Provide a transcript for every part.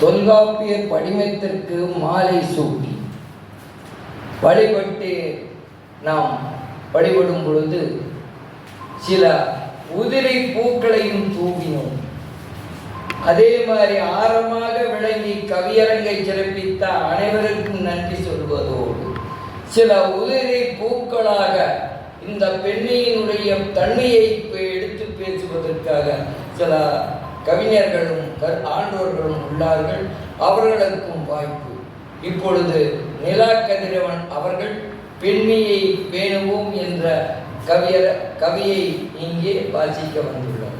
தொல்காப்பியர் படிமத்திற்கு மாலை சூட்டி. வழிபட்டு நாம் வழிபடும் பொழுது சில உதிரி பூக்களையும் தூவினோம். அதே மாதிரி ஆரமாக விளங்கி கவியரங்கை சிறப்பித்த அனைவருக்கும் நன்றி சொல்வதோடு சில உதிரி பூக்களாக இந்த பெண்ணியினுடைய தன்மையை எடுத்து பேசுவதற்காக சில கவிஞர்களும் ஆண்டோர்களும் உள்ளார்கள். அவர்களுக்கும் வாய்ப்பு. இப்பொழுது நிலா கதிரவன் அவர்கள் பெண்மையை பேணுவோம் என்ற கவியர கவியை இங்கே வாசிக்க வந்துள்ளார்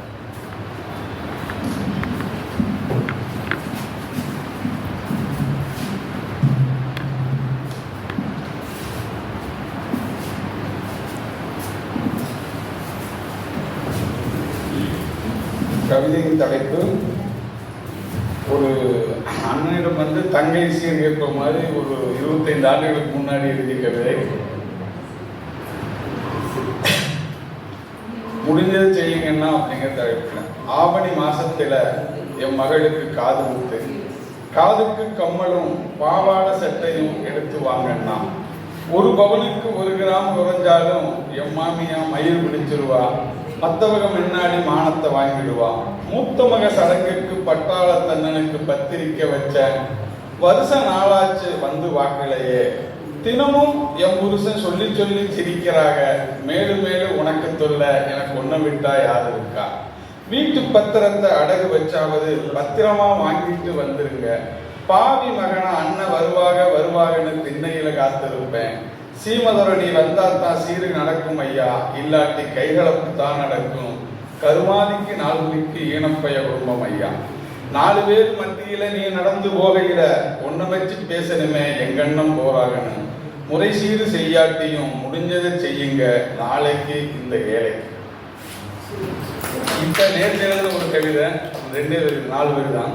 கவிதையின் தலைப்பு ஒரு அண்ணனிடம் வந்து தங்கை சீர் கேட்ப மாதிரி ஒரு இருபத்தைந்து ஆண்டுகளுக்கு முன்னாடி எழுதிய கவிதை. முடிஞ்சது செய்யுங்கன்னா அப்படிங்கிற தலைப்பில் ஆவணி மாசத்துல என் மகளுக்கு காது ஊத்து காதுக்கு கம்மலும் பாவாட சட்டையும் எடுத்து வாங்கன்னா. ஒரு பவனுக்கு ஒரு கிராம் குறைஞ்சாலும் என் மாமியா மயில் பிடிச்சிருவா. மத்தவங்க முன்னாடி மானத்தை வாங்கிடுவான் மூத்த மக சடங்குக்கு பட்டாள தன்னனுக்கு பத்திரிக்கை வச்ச வருஷ நாளாச்சு வந்து வாக்கலையே. தினமும் என் புருஷன் சொல்லி சொல்லி சிரிக்கிறாங்க மேலும் மேலும் உனக்கு தொல்ல எனக்கு ஒன்ன விட்டா யாரு இருக்கா? வீட்டு பத்திரத்தை அடகு வச்சாவது பத்திரமா வாங்கிட்டு வந்துருங்க. பாவி மகனா அண்ணன் வருவாக வருவாகன்னு திண்ணையில காத்திருப்பேன். சீமதுரணி வந்தால் தான் சீரு நடக்கும் ஐயா. இல்லாட்டி கைகளப்பு தான் நடக்கும். கருமாதிக்கு நால்குடிக்கு ஈனப்பைய குடும்பம் ஐயா. நாலு பேர் மத்தியில நீ நடந்து போகையில ஒன்ன வச்சு பேசணுமே எங்கண்ணம் போறாகன்னு. முறை சீறு செய்யாட்டியும் முடிஞ்சதை செய்யுங்க நாளைக்கு இந்த ஏழைக்கு இப்ப நேற்று ஒரு கவிதை ரெண்டு பேர் நாலு பேர் தான்.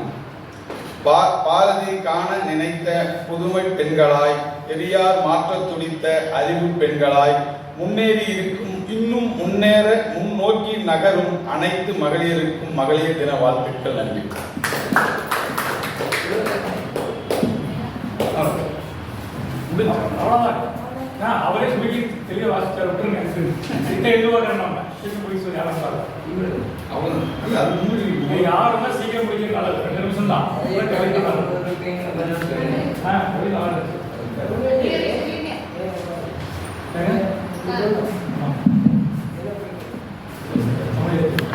பா- பாரதி காண நினைத்த புதுமை பெண்களாய் பெரியார் மாற்றத் துடித்த அறிவு பெண்களாய் முன்னேறி இருக்கும் இன்னும் முன்னேற முன்னோக்கி நகரும் அனைத்து மகளிருக்கும் மகளிர் தின வாழ்த்துக்கள் நன்றி. அவரே சொல்லி தெளிவாக வாசிச்சார் யாருமே சீக்கிரம் முடிக்க நல்லது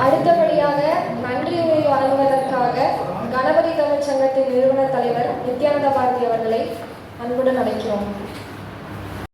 அடுத்தபடியாக நன்றியுரை வழங்குவதற்காக கணபதி தமிழ் சங்கத்தின் நிறுவனர் தலைவர் நித்யானந்த பாரதி அவர்களை அன்புடன் அழைக்கிறோம்.